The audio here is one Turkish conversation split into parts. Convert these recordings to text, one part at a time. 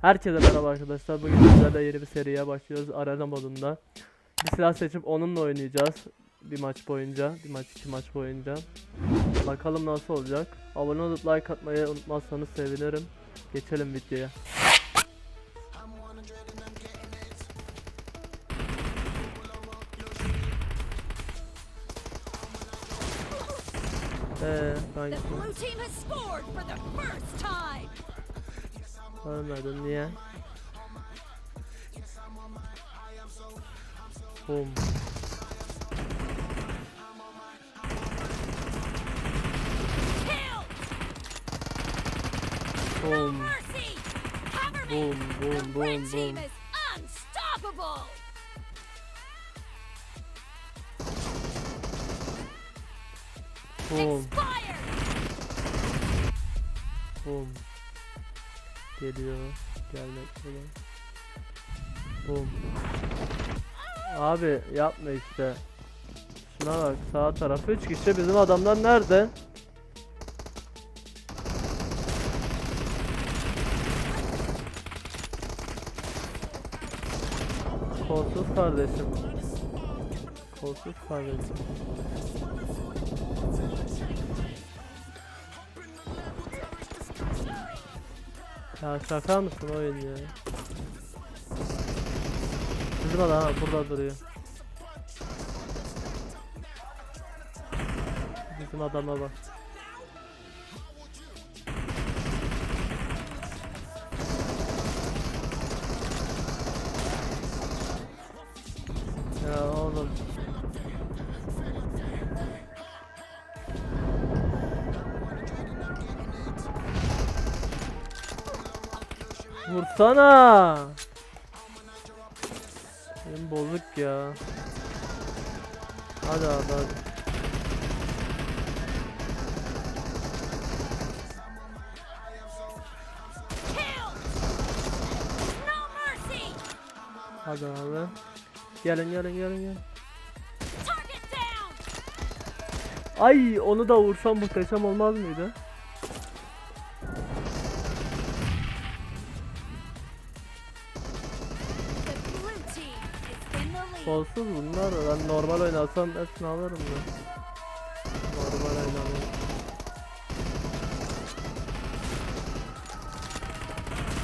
Herkese merhaba arkadaşlar. Bugün sizlerle yeni bir seriye başlıyoruz arena modunda. Bir silah seçip onunla oynayacağız. Bir maç boyunca, bir maç iki maç boyunca. Bakalım nasıl olacak. Abone olup like atmayı unutmazsanız sevinirim. Geçelim videoya. Eee time. Ölmedin niye? Boom. Kill! No Boom. mercy! Cover me! Boom, boom, the boom, red team boom. is unstoppable! Boom. Expired! Boom. Geliyor. Gelmekte. Boom. Abi yapma işte. Şuna bak sağ tarafı 3 kişi bizim adamlar nerede? Kolsuz kardeşim. Kolsuz kardeşim. Ya şaka mısın oyun ya? Bizim adam ha, burada duruyor. Bizim adama bak. Vursana. Benim bozuk ya. Hadi abi hadi. Hadi abi. Gelin gelin gelin gelin. Ay onu da vursam muhteşem olmaz mıydı? Kolsuz bunlar ben normal oynasam hepsini alırım ya. Normal.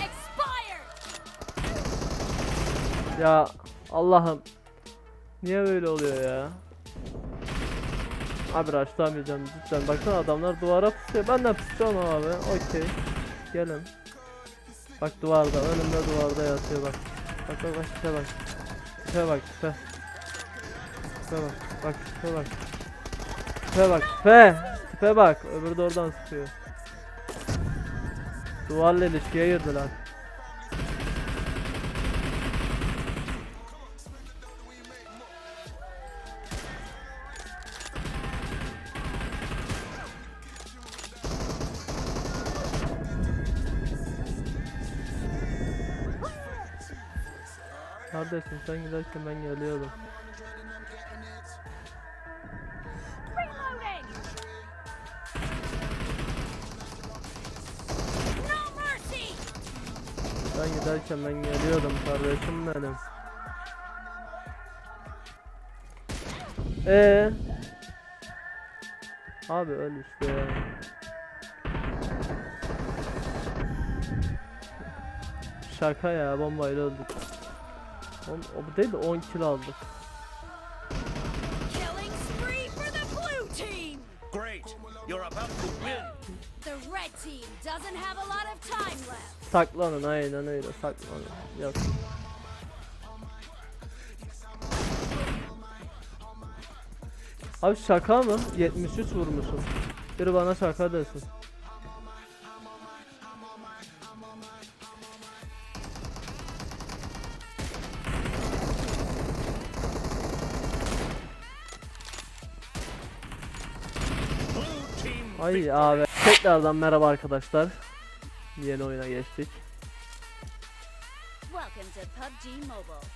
Expired! Ya Allah'ım. Niye böyle oluyor ya? Abi rushlamayacağım cidden. Baksana adamlar duvara pusuyor. Ben de pusacağım abi. Okey. Gelin. Bak duvarda. Önümde duvarda yatıyor bak. Bak bak bak bak. Tipe bak tipe. Tipe bak. Bak tipe bak. Tipe bak tipe. Tipe bak. Öbürü de oradan sıkıyor. Duvarla ilişkiye girdiler. Kardeşim sen giderken ben mercy! Sen giderken ben geliyordum kardeşim benim. Ee. Abi öl işte ya. Şaka ya bombayla öldük. On, o değil de 10 kill aldık. Killing spree for the blue team! Great! You're about to win! The red team doesn't have a lot of time left. Saklanın aynen öyle saklanın. Yok. Abi şaka mı? 73 vurmuşum. Biri bana şaka desin. Ay abi. Tekrardan merhaba arkadaşlar. Yeni oyuna geçtik. Welcome to PUBG Mobile.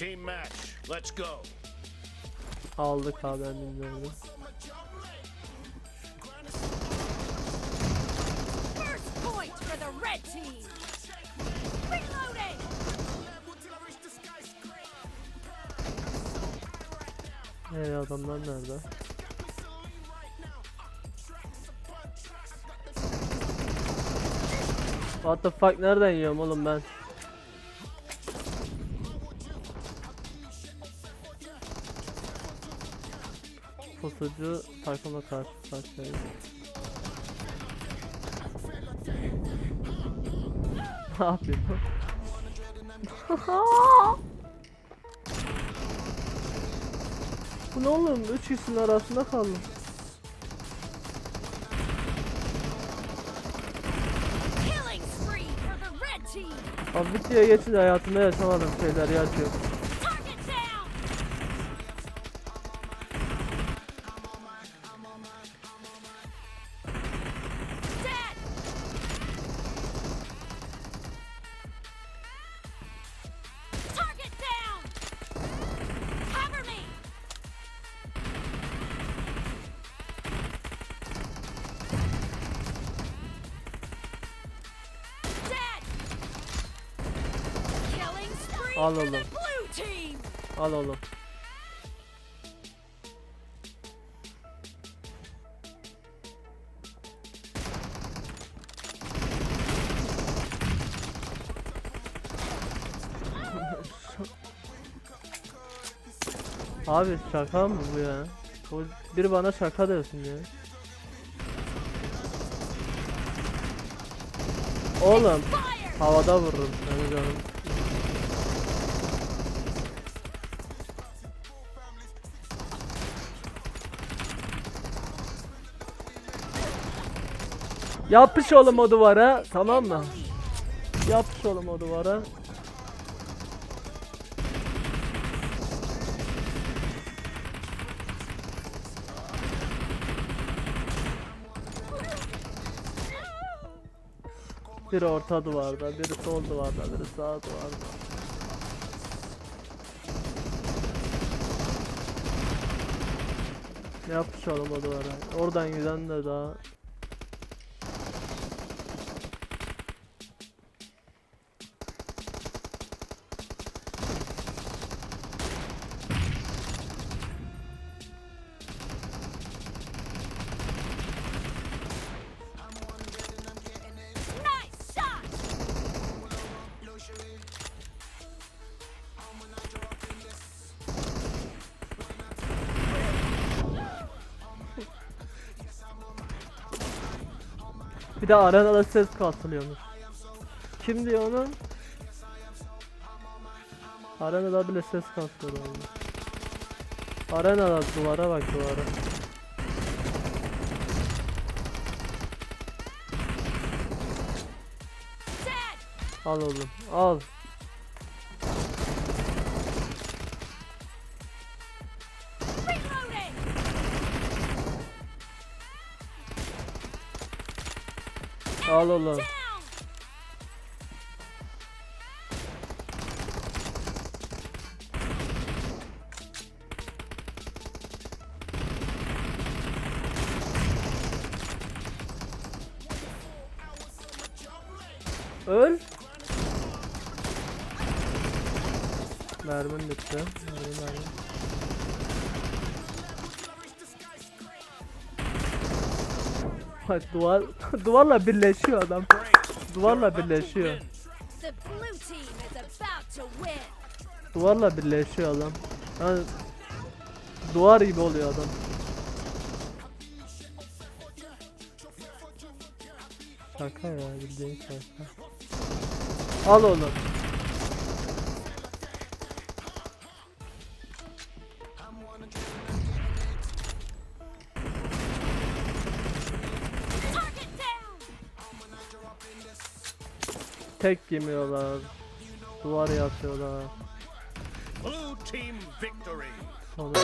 team match. Let's go. Aldık abi ben bilmiyorum. Red team. Reloading. Ee adamlar nerede? What the fuck nereden yiyorum oğlum ben? Pusucu takıma karşı karşıyayız. Ne yapıyorsun? Bu ne oğlum? Üç kişinin arasında kaldım. Abi videoya geçince hayatımda yaşamadığım şeyleri yaşıyorum. Al oğlum. Al oğlum. Abi şaka mı bu ya? O biri bana şaka diyorsun ya. Oğlum havada vururum seni canım. Yapış oğlum o duvara tamam mı? Yapış oğlum o duvara. Biri orta duvarda, biri sol duvarda, biri sağ duvarda. Yapış oğlum o duvara. Oradan giden de daha Bir de arenada ses kasılıyormuş. Kim diyor onu? Arenada bile ses kasılıyor olmuş. Arenada duvara bak duvara. Al oğlum al. Al oğlum. Down. Öl. Mermin bitti. Mermi mermi. Bak duvar duvarla birleşiyor adam. Duvarla birleşiyor. Duvarla birleşiyor adam. Yani duvar gibi oluyor adam. Şaka ya bildiğin şaka. Al oğlum. Tek yemiyorlar. Duvar yatıyorlar. Blue team victory. Sonra...